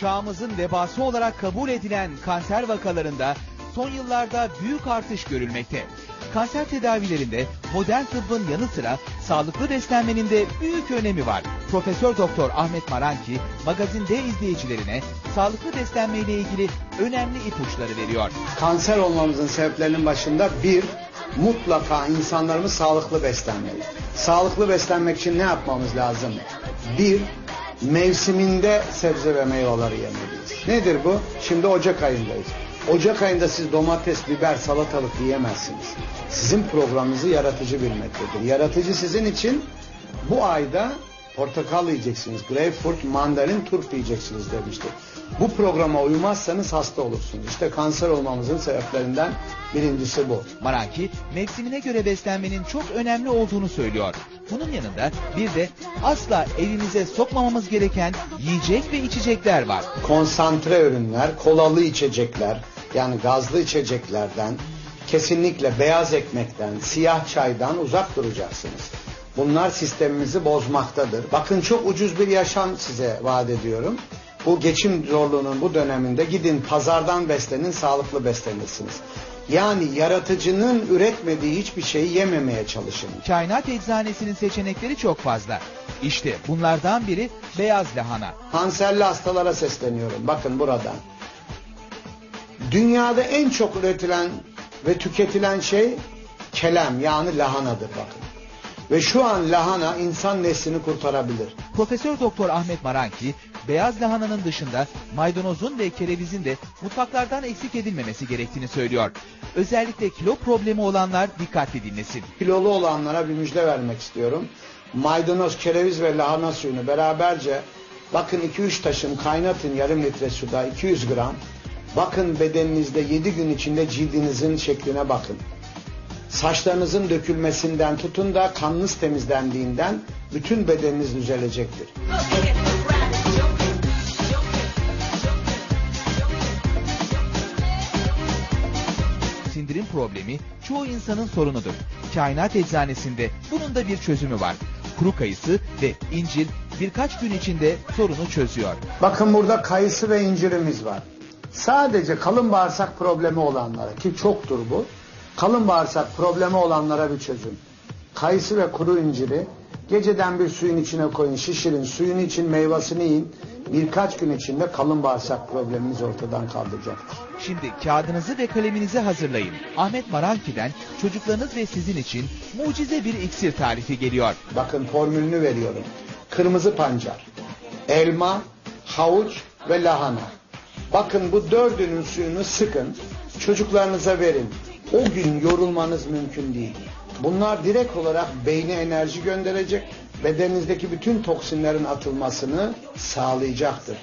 çağımızın vebası olarak kabul edilen kanser vakalarında son yıllarda büyük artış görülmekte. Kanser tedavilerinde modern tıbbın yanı sıra sağlıklı beslenmenin de büyük önemi var. Profesör Doktor Ahmet Maranki Magazin D izleyicilerine sağlıklı beslenme ile ilgili önemli ipuçları veriyor. Kanser olmamızın sebeplerinin başında bir, mutlaka insanlarımız sağlıklı beslenmeli. Sağlıklı beslenmek için ne yapmamız lazım? Bir, mevsiminde sebze ve meyveleri yemeliyiz. Nedir bu? Şimdi Ocak ayındayız. Ocak ayında siz domates, biber, salatalık yiyemezsiniz. Sizin programınızı yaratıcı bilmektedir. Yaratıcı sizin için bu ayda portakal yiyeceksiniz, greyfurt, mandalin, turp yiyeceksiniz demiştir. Bu programa uymazsanız hasta olursunuz. İşte kanser olmamızın sebeplerinden birincisi bu. Maranki mevsimine göre beslenmenin çok önemli olduğunu söylüyor. Bunun yanında bir de asla evimize sokmamamız gereken yiyecek ve içecekler var. konsantre ürünler, kolalı içecekler, yani gazlı içeceklerden, kesinlikle beyaz ekmekten, siyah çaydan uzak duracaksınız. Bunlar sistemimizi bozmaktadır. Bakın çok ucuz bir yaşam size vaat ediyorum. Bu geçim zorluğunun bu döneminde gidin pazardan beslenin, sağlıklı beslenirsiniz. Yani yaratıcının üretmediği hiçbir şeyi yememeye çalışın. Kainat eczanesinin seçenekleri çok fazla. İşte bunlardan biri beyaz lahana. Kanserli hastalara sesleniyorum. Bakın buradan. Dünyada en çok üretilen ve tüketilen şey kelem yani lahanadır bakın. Ve şu an lahana insan neslini kurtarabilir. Profesör Doktor Ahmet Maranki, beyaz lahananın dışında maydanozun ve kerevizin de mutfaklardan eksik edilmemesi gerektiğini söylüyor. Özellikle kilo problemi olanlar dikkatli dinlesin. Kilolu olanlara bir müjde vermek istiyorum. Maydanoz, kereviz ve lahana suyunu beraberce bakın 2-3 taşım kaynatın yarım litre suda 200 gram. Bakın bedeninizde 7 gün içinde cildinizin şekline bakın. Saçlarınızın dökülmesinden tutun da kanınız temizlendiğinden bütün bedeniniz düzelecektir. Sindirim problemi çoğu insanın sorunudur. Kainat eczanesinde bunun da bir çözümü var. Kuru kayısı ve incir birkaç gün içinde sorunu çözüyor. Bakın burada kayısı ve incirimiz var. Sadece kalın bağırsak problemi olanlara ki çoktur bu. Kalın bağırsak problemi olanlara bir çözüm. Kayısı ve kuru inciri geceden bir suyun içine koyun, şişirin, suyunu için meyvasını yiyin. Birkaç gün içinde kalın bağırsak probleminiz ortadan kaldıracaktır. Şimdi kağıdınızı ve kaleminizi hazırlayın. Ahmet Maranki'den çocuklarınız ve sizin için mucize bir iksir tarifi geliyor. Bakın formülünü veriyorum. Kırmızı pancar, elma, havuç ve lahana. Bakın bu dördünün suyunu sıkın, çocuklarınıza verin. O gün yorulmanız mümkün değil. Bunlar direkt olarak beyne enerji gönderecek, bedeninizdeki bütün toksinlerin atılmasını sağlayacaktır.